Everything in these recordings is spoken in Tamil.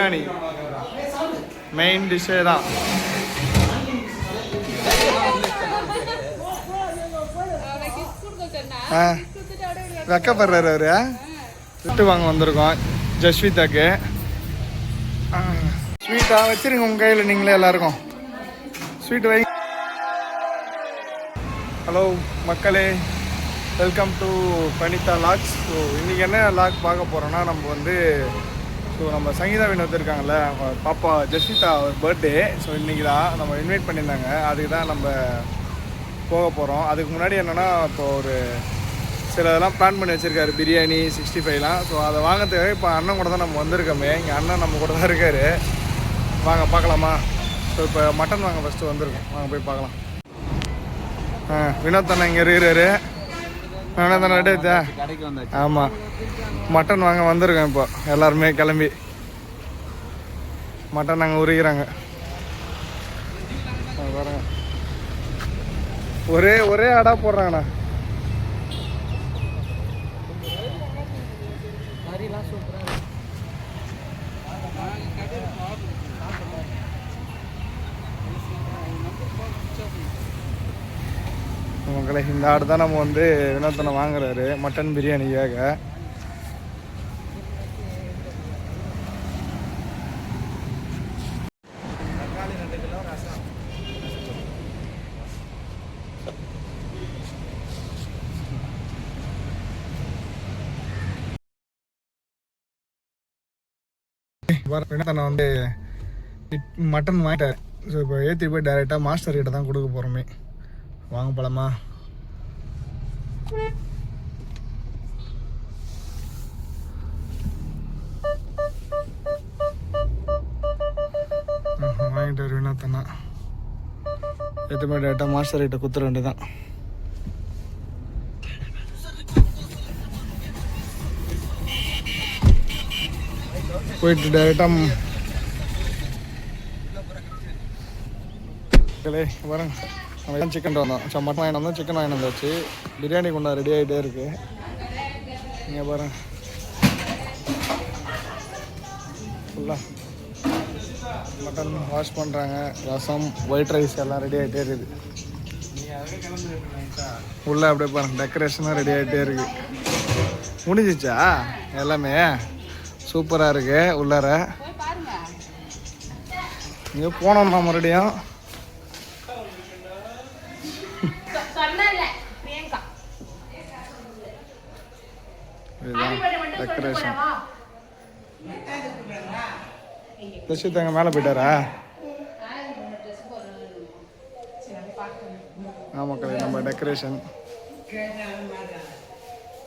பிரியாணி. மெயின் டிஷ்ஷே தான். ஆ. வெக்கப்படுறாரு அவரு. விட்டு வாங்க வந்திருக்கோம். ஜஸ்விதாக்கு. ஸ்வீட்டா வச்சிருங்க உங்க கையில் நீங்களே எல்லாருக்கும். ஸ்வீட் வை. ஹலோ மக்களே. Welcome to Banitha vlogs so இன்றைக்கி என்ன லாக் பார்க்க போகிறோன்னா நம்ம வந்து ஸோ நம்ம சங்கீதா வினோத் இருக்காங்கல்ல அவங்க பாப்பா ஜஸ்விதா பர்த்டே ஸோ இன்றைக்கி தான் நம்ம இன்வைட் பண்ணியிருந்தாங்க. அதுக்கு தான் நம்ம போக போகிறோம் அதுக்கு முன்னாடி என்னென்னா இப்போ ஒரு சில இதெல்லாம் பிளான் பண்ணி வச்சுருக்காரு. பிரியாணி சிக்ஸ்டி ஃபைவ்லாம் ஸோ அதை வாங்கிறதுக்காக இப்போ அண்ணன் கூட தான் நம்ம வந்திருக்கோமே. இங்கே அண்ணன் நம்ம கூட தான் இருக்கார். வாங்க பார்க்கலாமா? ஸோ இப்போ மட்டன் வாங்க ஃபஸ்ட்டு வந்திருக்கோம். வாங்க போய் பார்க்கலாம். ஆ வினோத் அண்ணன் இங்கே இருக்கிறாரு. கடைக்கு வந்தாச்சு. ஆமாம் மட்டன் வாங்க வந்திருக்கோம் இப்போ. எல்லாருமே கிளம்பி. மட்டன் நாங்கள் பாருங்க. ஒரே ஒரே அடா போடுறாங்கண்ணா மக்களை இந்த ஆடு தான் நம்ம வந்து வினோத்தனை வாங்குறாரு. மட்டன் பிரியாணிக்காக. வினோத்தனை வந்து மட்டன் வாங்கிட்டார். ஸோ இப்போ ஏற்றி போய் டேரெக்டாக மாஸ்டர் கிட்ட தான் கொடுக்க போகிறோமே வாங்க போகலாமா ம்ஹும், வாங்கிட்டாரு வினோத்தனா எட்டு போய் டேட்டா மாஸ்டர் கிட்ட குத்துற வேண்டியதான் போயிட்டு டேரெக்டாக மக்களே வரேன் நம்ம சிக்கன் வந்தோம் சரி மட்டன் வாங்கிட்டு வந்தோம். சிக்கன் வாங்கிட்டு வந்தாச்சு. பிரியாணி கொண்டா ரெடி ஆகிட்டே இருக்குது நீங்கள் பாருங்கள் ஃபுல்லாக மட்டன் வாஷ் பண்ணுறாங்க ரசம் ஒயிட் ரைஸ் எல்லாம் ரெடி ஆகிட்டே இருக்குது. உள்ளே அப்படியே பாருங்க. டெக்கரேஷனாக ரெடி ஆகிட்டே இருக்கு. முடிஞ்சிச்சா? எல்லாமே? சூப்பராக இருக்குது உள்ளார. இங்கே போனோம் நம்ம மறுபடியும். டெக்கரேஷன் ரஷித் அங்கே மேலே போயிட்டாரா? ஆ மக்களே நம்ம டெக்கரேஷன்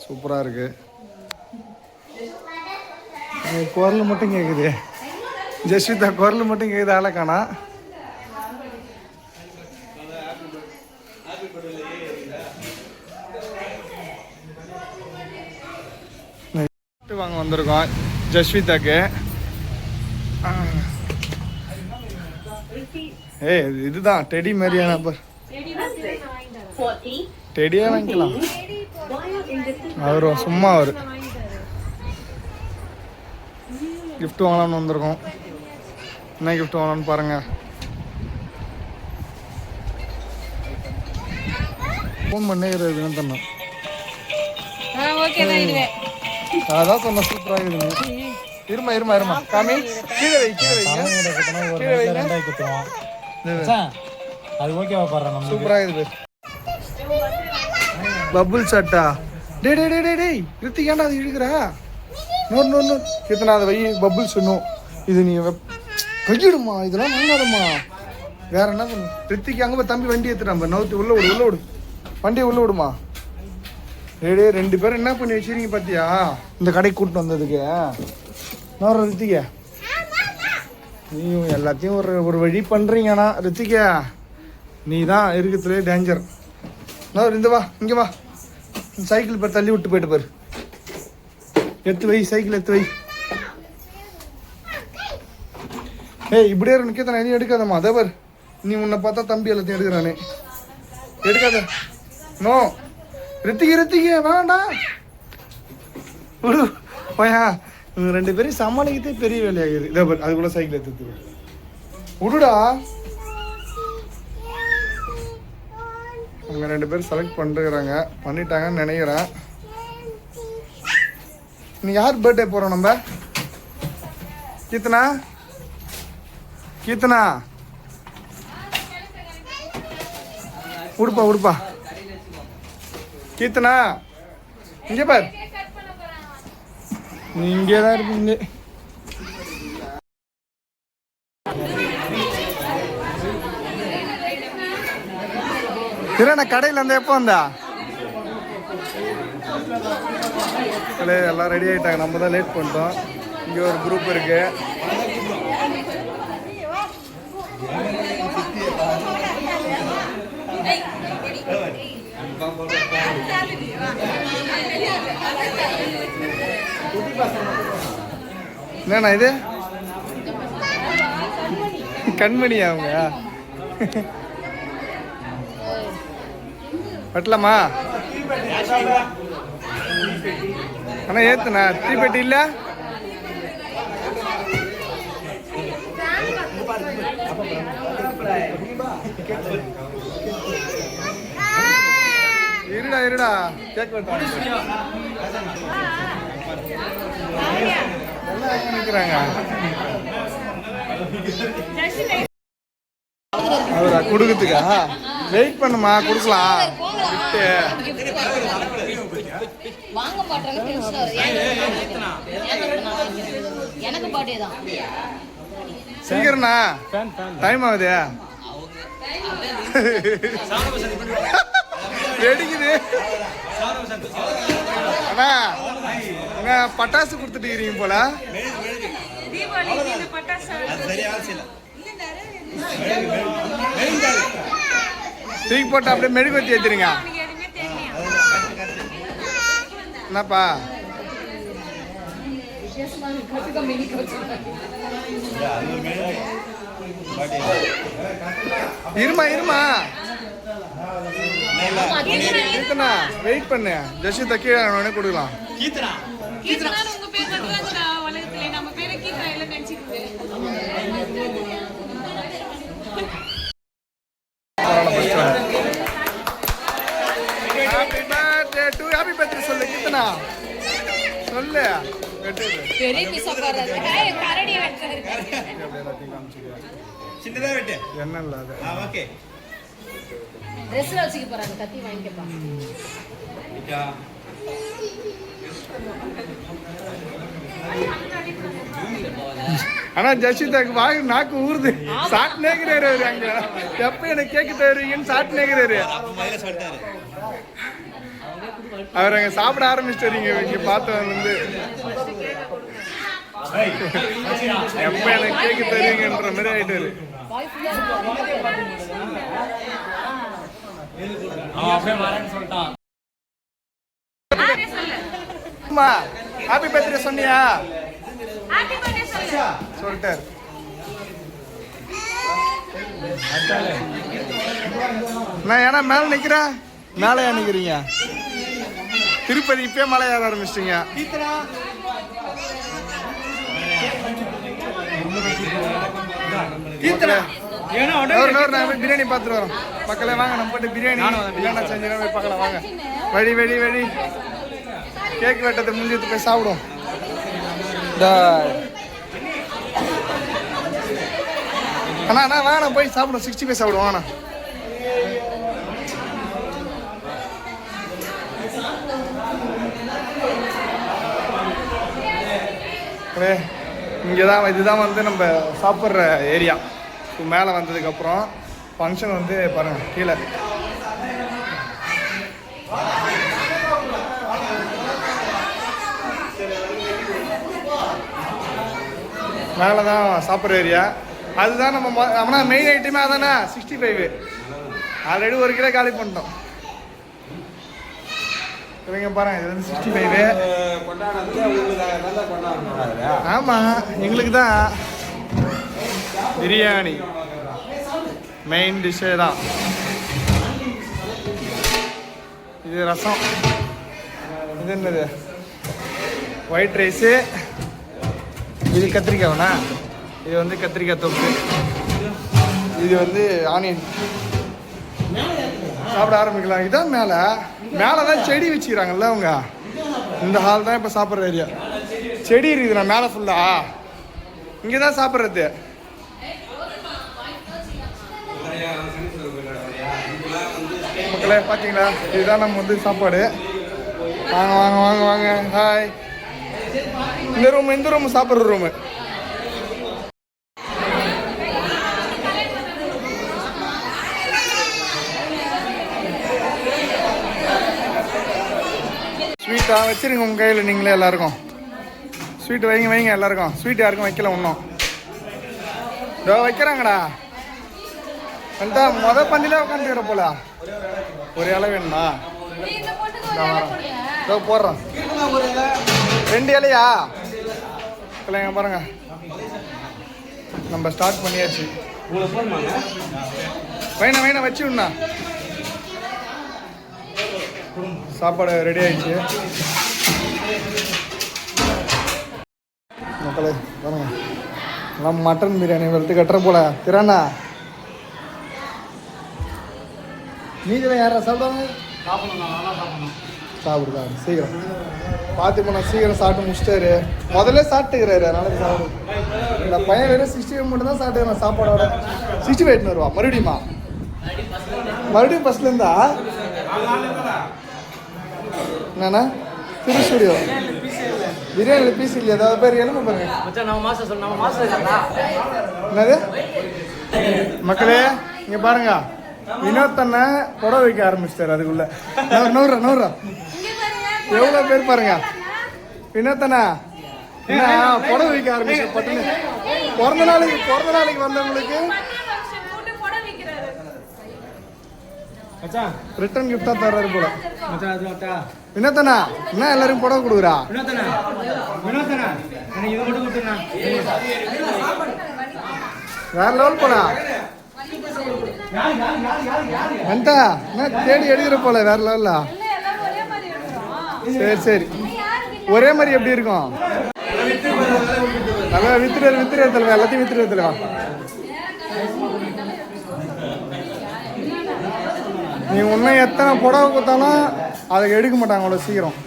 சூப்பராக இருக்கு. உங்க குரல் மட்டும் கேட்குது ஜஸ்விதா குரல் மட்டும் கேட்குது ஆளை காணா gift வாங்க வந்திருக்கோம். ஜஸ்விதாக்கு. ஏய் இது- இதுதான் டெடி மாதிரியான நம்பர் டெடியே வாங்கிக்கலாம். அவரு சும்மா அவரு. gift வாங்கலாம்னு வந்திருக்கோம். என்ன gift வாங்கலாம்னு பாருங்க. ஃபோன் பண்ணே ஓகே தான் இதுவே. அதான் சொன்ன சூப்பராக இருக்குதுங்க இருமா இருமா இருமா. காமி கீழே வை கீழே வைங்க கீழே வைங்க ரெண்டாயிரத்தி குத்துருவான். அது ஓகேவா பாடுறேன் நம்ம சூப்பராக இருக்குது பபுள் சட்டா டே டே டே டே டேய் ரித்திக் ஏன்டா அது இழுக்கிற? நோர் நோர் நோர். இத்தனை அதை வை. பபுள்ஸ் இன்னும் இது நீ கையிடுமா? இதெல்லாம் வாங்காதம்மா. வேற என்ன பண்ணு ரித்திக் அங்கே போய் தம்பி வண்டி ஏற்றுறான் நவுத்து உள்ள விடு உள்ள விடு வண்டியை உள்ள விடுமா ஏடே ரெண்டு பேரும் என்ன பண்ணி வச்சிருக்கீங்க பார்த்தியா இந்த கடைக்கு கூட்டிட்டு வந்ததுக்கு. நோர ரித்திகா. நீயும் எல்லாத்தையும் ஒரு ஒரு வழி பண்ணுறீங்கண்ணா ரித்திகா. நீ தான் இருக்கிறதுலே டேஞ்சர் நான் இந்த வா இங்கே வா. சைக்கிள் பேர் தள்ளி விட்டு போயிட்டு பாரு. எடுத்து வை சைக்கிள் எடுத்து வை. ஏய் இப்படியே நிற்க எதையும் எடுக்காதம்மா. அதே பாரு. நீ உன்னை பார்த்தா தம்பி எல்லாத்தையும் எடுக்கிறானே. எடுக்காத. நோ. ரித்திகை ரித்திகை வேண்டாம் விடு. ஓயா இவங்க ரெண்டு பேரும் சமாளிக்கிறதே பெரிய வேலையாகுது இதோ பாரு, அதுக்குள்ள சைக்கிள் எடுத்து விடுடா. அவங்க ரெண்டு பேரும் செலக்ட் பண்ணுறாங்க பண்ணிட்டாங்கன்னு நினைக்கிறேன். நீ யார் பர்த்டே போகிறோம் நம்ம? கீர்த்தனா? கீர்த்தனா? உடுப்பா உடுப்பா. கீர்த்தனா இங்கே பார். நீ இங்கே தான் இருப்பீங்க நான் கடையில் இருந்து எப்போ வந்தா? எல்லாம் ரெடி ஆயிட்டாங்க. நம்ம தான் லேட் பண்ணிட்டோம். இங்கே ஒரு குரூப் இருக்கு. என்னண்ணா இது? கண்மணியா அவங்க? பட்டலாமா அண்ணா ஏத்துண்ணா. தீப்பெட்டி இல்ல? இருடா இருடா. கேக் நிக்கிறாங்க? அவரா கொடுக்கறதுக்கா? வெயிட் பண்ணுமா கொடுக்கலாம். வாங்க எனக்கு தான். சீக்கிரம்ண்ணா டைம் ஆகுது. வெடிக்குது. அண்ணா அண்ணா பட்டாசு கொடுத்துட்டு போல. தூக்கி போட்டு அப்படியே மெழுகுவத்தி ஏத்துறீங்க என்னப்பா? இருமா இருமா. கீர்த்தனா. வெயிட் பண்ணு. ஜெஷிதா கீழே உடனே கொடுக்கலாம். கீர்த்தனான்னு உங்க பேர் தான் உலகத்துல. நம்ம பேரை கீர்த்தனா இல்ல கீர்த்தனா. என்ன இல்லாத ஆ ஓகே ட்ரெஸ்ல வச்சுக்க போறாங்க கத்தி வாங்கிக்கப்பா. ஆனா ஜெஷிதாக்கு வாய் நாக்கு ஊறுது. சாட் நேக்கிறாரு அவரு அங்க. எப்ப எனக்கு கேக்கு தருவீங்கன்னு சாட் சொல்லிட்டாரு அவர் அங்க சாப்பிட ஆரம்பிச்சிட்டாருங்க இங்க பார்த்தவங்க வந்து. எப்ப எனக்கு கேக்கு தருவீங்கன்ற மாதிரி ஆயிட்டாரு. அவன் அப்படியே வரேன்னு சொல்லிட்டான். ஆரே சொல்லு அம்மா ஹாப்பி பர்த்டே சொன்னியா சொல்லிட்டாரு நான் ஏன்னா மேல நிக்கிறேன் மேலே ஏன் நிக்கிறீங்க? திருப்பதி இப்பயே மலை ஏற ஆரம்பிச்சிட்டீங்க. கீர்த்தனா. போய் பிரியாணி பார்த்துட்டு வரோம். மக்களே வாங்க நம்ம போட்டு பிரியாணி இல்லைன்னா செஞ்சுனா போய் பார்க்கலாம் வாங்க. வழி வெடி வெடி கேக் வெட்டத்தை முடிஞ்சது போய் சாப்பிடுவோம். இந்த அண்ணா அண்ணா வாங்க போய் சாப்பிடுவோம். சிக்ஸ்டி ஃபைவ் சாப்பிடுவோம். வாண்ணா இங்கே தான் இதுதான் வந்து நம்ம சாப்பிட்ற ஏரியா மேலே வந்ததுக்கப்புறம் ஃபங்க்ஷன் வந்து பாருங்கள் கீழே. மேலே தான் சாப்பிட்ற ஏரியா அதுதான் நம்ம நம்மனா மெயின் ஐட்டமே அதானே? சிக்ஸ்டி ஃபைவ் ஆல்ரெடி ஒரு கிலோ காலி பண்ணிட்டோம். இவங்க பாருங்க இது வந்து சிக்ஸ்டி ஃபைவ் ஆமாம் எங்களுக்கு தான் பிரியாணி. மெயின் டிஷ்ஷே தான். இது ரசம். இது என்னது? ஒயிட் ரைஸு இது கத்திரிக்காய்ண்ணா இது வந்து கத்திரிக்காய் தொப்பு இது வந்து ஆனியன் சாப்பிட ஆரம்பிக்கலாம். இதான் மேலே. மேலே தான் செடி வச்சுக்கிறாங்கல்ல அவங்க. இந்த ஹால் தான் இப்போ சாப்பிட்ற ஏரியா செடி இருக்குதுண்ணா மேலே ஃபுல்லாக இங்கே தான் சாப்பிட்றது. மக்களே பார்த்தீங்களா இதுதான் நம்ம வந்து சாப்பாடு. வாங்க வாங்க வாங்க வாங்க. ஹாய் இந்த ரூம் இந்த ரூம் சாப்பிட்ற ரூமு ஸ்வீட்டா வச்சிருங்க உங்கள் கையில் நீங்களே எல்லாருக்கும். ஸ்வீட் வைங்க வைங்க எல்லாருக்கும். ஸ்வீட் யாருக்கும் வைக்கல ஒன்றும் இதோ வைக்கிறாங்கடா. வந்துட்டா முத பந்திலே உட்காந்துக்கிற போல ஒரு இலை வேணுமா இதோ போடுறோம் ரெண்டு இலையா இல்லைங்க பாருங்க நம்ம ஸ்டார்ட் பண்ணியாச்சு வைணா வைணா வச்சு விடணா சாப்பாடு ரெடி ஆயிடுச்சு மக்களே பாருங்க எல்லாம் மட்டன் பிரியாணி வெளுத்து கட்டுற போல திறனா நீங்களும் யாரா சாப்பிடுவாங்க? சாப்பிடுதா? சீக்கிரம். பார்த்து போனா சீக்கிரம் சாப்பிட்டு முடிச்சிட்டாரு. முதல்ல சாப்பிட்டுக்கிறாரு அதனால சாப்பிடு. இந்த பையன் வெறும் சிக்ஸ்டி ஃபைவ் மட்டும் தான் சாப்பிட்டுக்கிறேன் சாப்பாடோட சிக்ஸ்டி ஃபைவ் வருவா மறுபடியுமா? மறுபடியும் ஃபர்ஸ்ட்ல இருந்தா? என்னண்ணா? திரு ஸ்டுடியோ பிரியாணியில் பீஸ் இல்லையா? ஏதாவது பேர் எழும பாருங்க. என்னது? மக்களே இங்க பாருங்க. வினோத் அண்ணன் புடவை வைக்க ஆரம்பிச்சிட்டாரு அதுக்குள்ள. நூறு நூறு நூறு எவ்வளோ பேர் பாருங்க. வினோத் அண்ணா புடவை வைக்க ஆரம்பிச்சு பட்டுன்னு. பிறந்த நாளைக்கு பிறந்த நாளைக்கு வந்தவங்களுக்கு போட்டு ரிட்டர்ன் கிஃப்டா தர்றாரு போல. மச்சான் அது வாட்டா. வினோத் அண்ணா என்ன எல்லாரும் புடவை கொடுக்குறா? வினோத்தனா வினோத்தனா வேற லெவல் போடா வந்தா என்ன தேடி எடுக்கிற போல வேற லெவல்ல சரி சரி. ஒரே மாதிரி எப்படி இருக்கும்? நல்லா வித்துரு வித்துரு தலைவா எல்லாத்தையும் வித்துரு தலைவா நீ உன்னை எத்தனை புடவை கொடுத்தாலும் அதை எடுக்க மாட்டாங்க அவ்வளோ சீக்கிரம்.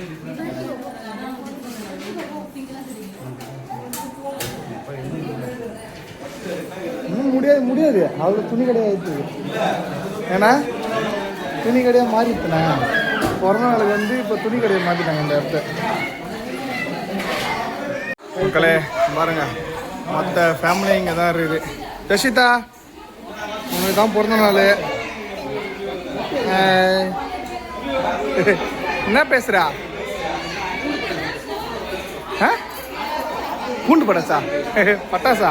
அவ்வளோ துணி கிடையாது ஏன்னா துணி கடையாக மாறிட்டுனே பிறந்த நாளுக்கு வந்து இப்போ துணி கடையை மாற்றிட்டாங்க இந்த இடத்த. மக்களே பாருங்க. மற்ற ஃபேமிலி இங்கே தான் இருக்குது. ரஷிதா உங்களுக்கு தான் பிறந்த நாள். என்ன பேசுகிறா ஆ பூண்டு பட்டாசா? பட்டாசா?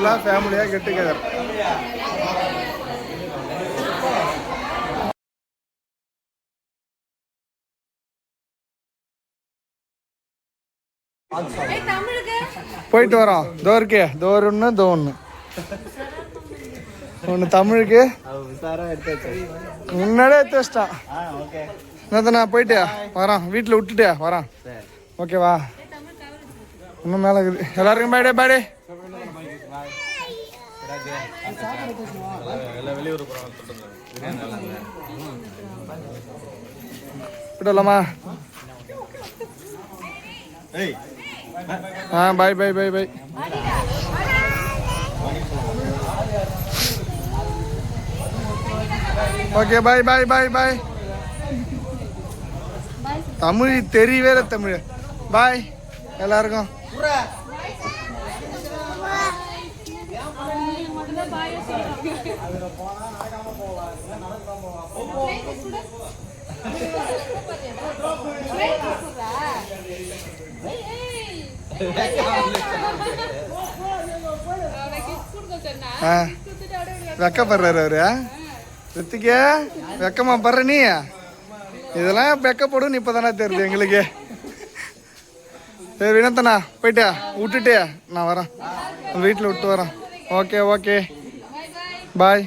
ஃபுல்லாக ஃபேமிலியாக கெட் டுகெதர் போயிட்டு வரோம். தோ இருக்கே. தோ ஒன்று தோ ஒன்று ஒன்று தமிழுக்கு. முன்னாடியே எடுத்து வச்சிட்டான். என்னத்தண்ணா போயிட்டியா வரான் வீட்டில் விட்டுட்டியா வரான் ஓகேவா இன்னும் மேலே இருக்குது. எல்லாருக்கும் பாய்டே பாய்டே விடலாமா? ஆ பாய் பாய் பாய் பாய் ஓகே பாய் பாய் பாய் பாய் தமிழ் தெரியவே தமிழ். பாய் எல்லாருக்கும் மட்டும்தான் பாய சொல்றோம் ஆ வெக்கப்படுறாரு அவரு ரித்திகே வெக்கமா படுற நீ. இதெல்லாம் வெக்கப்படும் இப்போ தானே தெரியுது எங்களுக்கு. சரி வினத்தண்ணா போயிட்டியா விட்டுட்டே நான் வரேன். வீட்டில் விட்டு வரேன். Okay okay. பாய்